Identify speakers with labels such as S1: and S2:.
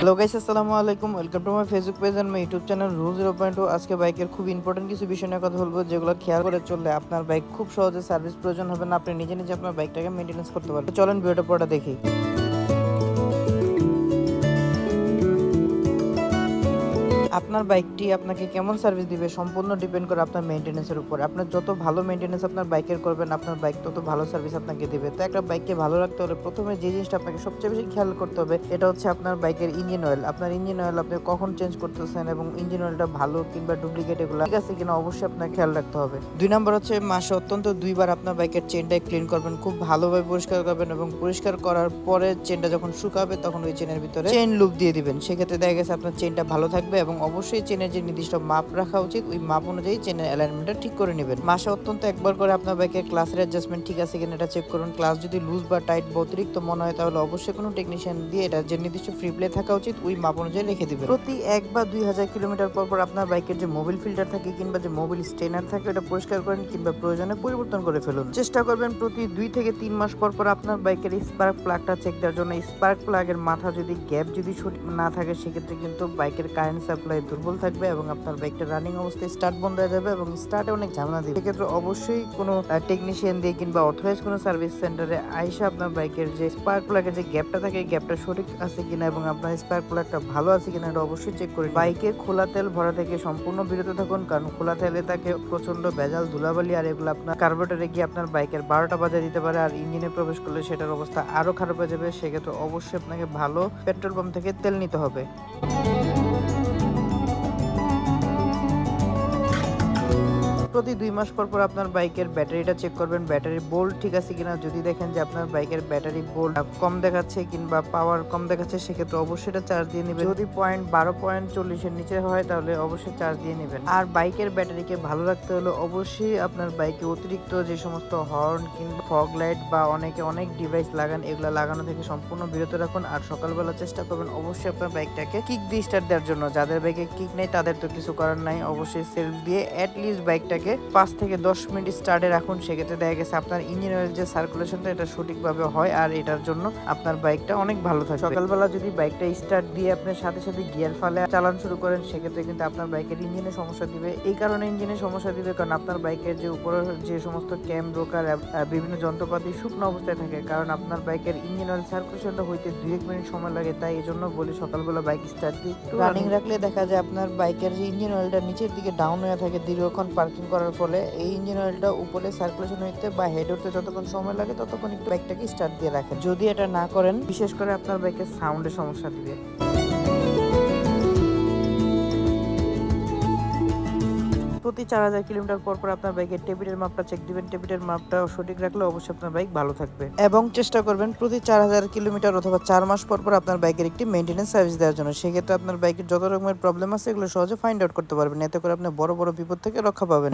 S1: Hello guys আসসালামু আলাইকুম। Welcome to my Facebook page and my YouTube channel rule zero point আজকে বাইকের খুব ইম্পর্টেন্ট কিছু বিষয় নিয়ে কথা বলব, যেগুলো খেয়াল করে চললে আপনার বাইক খুব সহজে সার্ভিস প্রয়োজন হবে না। আপনি নিজে নিজে আপনার বাইকটাকে মেনটেন্স করতে পারবেন। চলেন ভিডিওটা পড়া দেখি। আপনার বাইকটি আপনাকে কেমন সার্ভিস দিবে সম্পূর্ণ ডিপেন্ড করে আপনার মেনটেন্সের উপর। আপনার যত ভালো মেনটেন্স আপনার বাইকের করবেন, আপনার বাইক তত ভালো সার্ভিস আপনাকে দিবে। তো একটা বাইককে ভালো রাখতে হলে প্রথমে যে জিনিসটা আপনাকে সবচেয়ে বেশি খেয়াল করতে হবে, এটা হচ্ছে আপনার বাইকের ইঞ্জিন অয়েল আপনার ইঞ্জিন অয়েল আপনি কখন চেঞ্জ করতেছেন এবং ইঞ্জিন অয়েলটা ভালো কিংবা ডুপ্লিকেট এগুলো ঠিক আছে কিনা অবশ্যই আপনার খেয়াল রাখতে হবে। দুই নম্বর হচ্ছে মাসে অত্যন্ত দুইবার আপনার বাইকের চেনটাই ক্লিন করবেন, খুব ভালোভাবে পরিষ্কার করবেন এবং পরিষ্কার করার পরে চেনটা যখন শুকাবে তখন ওই চেনের ভিতরে চেন লুপ দিয়ে দিবেন। সেক্ষেত্রে দেখা গেছে আপনার চেনটা ভালো থাকবে এবং অবশ্যই চেনের যে নির্দিষ্ট মাপ রাখা উচিত, ওই মাপ অনুযায়ী চেনের অ্যালাইনমেন্টটা ঠিক করে নেবেন। মাসে অত্যন্ত একবার করে আপনার বাইকের ক্লাসের অ্যাডজাস্টমেন্ট ঠিক আছে কিনা এটা চেক করুন। ক্লাস যদি লুজ বা টাইট বা অতিরিক্ত মনে হয়, তাহলে অবশ্যই কোনো টেকনিশিয়ান দিয়ে এটা যে নির্দিষ্ট ফ্রি প্লে থাকা উচিত, ওই মাপ অনুযায়ী রেখে দিবেন। প্রতি এক বা দুই হাজার কিলোমিটার পর পর আপনার বাইকের যে মোবিল ফিল্টার থাকে কিংবা যে মোবিল স্টেনার থাকে, ওটা পরিষ্কার করেন কিংবা প্রয়োজনে পরিবর্তন করে ফেলুন। চেষ্টা করবেন প্রতি দুই থেকে তিন মাস পর পর আপনার বাইকের স্পার্ক প্লাগটা চেক দেওয়ার জন্য। স্পার্ক প্লাগের মাথা যদি গ্যাপ যদি না থাকে, সেক্ষেত্রে কিন্তু বাইকের কারেন্ট সাপ্লাই দুর্বল থাকবে এবং আপনার বাইকটা রানিং অবস্থায় স্টার্ট বন্ধ হয়ে যাবে এবং স্টার্টে অনেক ঝামেলা দিবে সেক্ষেত্রে অবশ্যই কোনো টেকনিশিয়ান দিয়ে কিংবা অথরাইজ কোনো সার্ভিস সেন্টারে আইসা আপনার বাইকের যে স্পার্ক প্লাগের যে গ্যাপটা থাকে গ্যাপটা সঠিক আছে কিনা এবং আপনার স্পার্ক প্লাগটা ভালো আছে কিনা এটা অবশ্যই চেক করে বাইকে খোলা তেল ভরা থেকে সম্পূর্ণ বিরত থাকুন, কারণ খোলা তেলে থাকে প্রচণ্ড ভেজাল ধুলাবালি আর এগুলো আপনার কার্বোরেটরে গিয়ে আপনার বাইকের বারোটা বাজে দিতে পারে আর ইঞ্জিনে প্রবেশ করলে সেটার অবস্থা আরও খারাপ হয়ে যাবে। সেক্ষেত্রে অবশ্যই আপনাকে ভালো পেট্রোল পাম্প থেকে তেল নিতে হবে। প্রতি দুই মাস পর পর আপনার বাইকের ব্যাটারিটা চেক করবেন। ব্যাটারি বোল্ট ঠিক আছে কিনা? যদি দেখেন যে আপনার বাইকের ব্যাটারি বোল্ট কম দেখাচ্ছে কিংবা পাওয়ার কম দেখাচ্ছে, সেক্ষেত্রে অবশ্যই এটা চার্জ দিয়ে নেবেন। যদি পয়েন্ট বারো পয়েন্ট চল্লিশের নিচে হয়, তাহলে অবশ্যই চার্জ দিয়ে নেবেন। আর বাইকের ব্যাটারিকে ভালো রাখতে হলে অবশ্যই আপনার বাইকে অতিরিক্ত যে সমস্ত হর্ন কিংবা ফগ লাইট বা অনেকে অনেক ডিভাইস লাগান, এগুলো লাগানো থেকে সম্পূর্ণ বিরত রাখুন। আর সকালবেলা চেষ্টা করবেন অবশ্যই আপনার বাইকটাকে কিক দিয়ে স্টার্ট দেওয়ার জন্য। যাদের বাইকে কিক নেই, তাদের তো কিছু করার নাই। অবশ্যই সেলফ দিয়ে অ্যাটলিস্ট বাইকটাকে পাঁচ থেকে দশ মিনিট স্টার্টে রাখুন সেক্ষেত্রে দেখা গেছে আপনার ইঞ্জিন অয়েল যে সার্কুলেশনটা এটা সঠিকভাবে হয় আর এটার জন্য আপনার বাইকটা অনেক ভালো থাকে সকালবেলা যদি বাইকটা স্টার্ট দিয়ে আপনার সাথে সাথে গিয়ার ফালে চালান শুরু করেন সেক্ষেত্রে কিন্তু আপনার বাইকের ইঞ্জিনে সমস্যা দিবে। এই কারণে ইঞ্জিনে সমস্যা দিবে কারণ আপনার বাইকের যে উপরের যে সমস্ত ক্যাম ব্রোকার বিভিন্ন যন্ত্রপাতি শুকনো অবস্থায় থাকে কারণ আপনার বাইকের ইঞ্জিন অয়েল সার্কুলেশনটা হইতে দুই এক মিনিট সময় লাগে তাই এই জন্য বলি সকালবেলা বাইক স্টার্ট দিয়ে রানিং রাখলে দেখা যায় আপনার বাইকের যে ইঞ্জিন অয়েলটা নিচের দিকে ডাউন হয়ে থাকে দীর্ঘক্ষণ পার্কিং করার ফলে এই ইঞ্জিন অয়েলটা উপরে সার্কুলেশন হইতে বা হেড হতে যতক্ষণ সময় লাগে ততক্ষণ একটু বাইকটাকে স্টার্ট দিয়ে রাখেন। যদি এটা না করেন, বিশেষ করে আপনার বাইকের সাউন্ডে সমস্যা দিবে। প্রতি চার হাজার কিলোমিটার পর পর আপনার বাইকের টেবিলের মাপটা চেক দিবেন। টেবিলের মাপটা সঠিক রাখলে অবশ্যই আপনার বাইক ভালো থাকবে। এবং চেষ্টা করবেন প্রতি চার হাজার কিলোমিটার অথবা চার মাস পর পর আপনার বাইকের একটি মেনটেন্স সার্ভিস দেওয়ার জন্য। সেক্ষেত্রে আপনার বাইকের যত রকমের প্রবলেম আছে এগুলো সহজে ফাইন্ড আউট করতে পারবেন। এতে করে আপনি বড় বড় বিপদ থেকে রক্ষা পাবেন।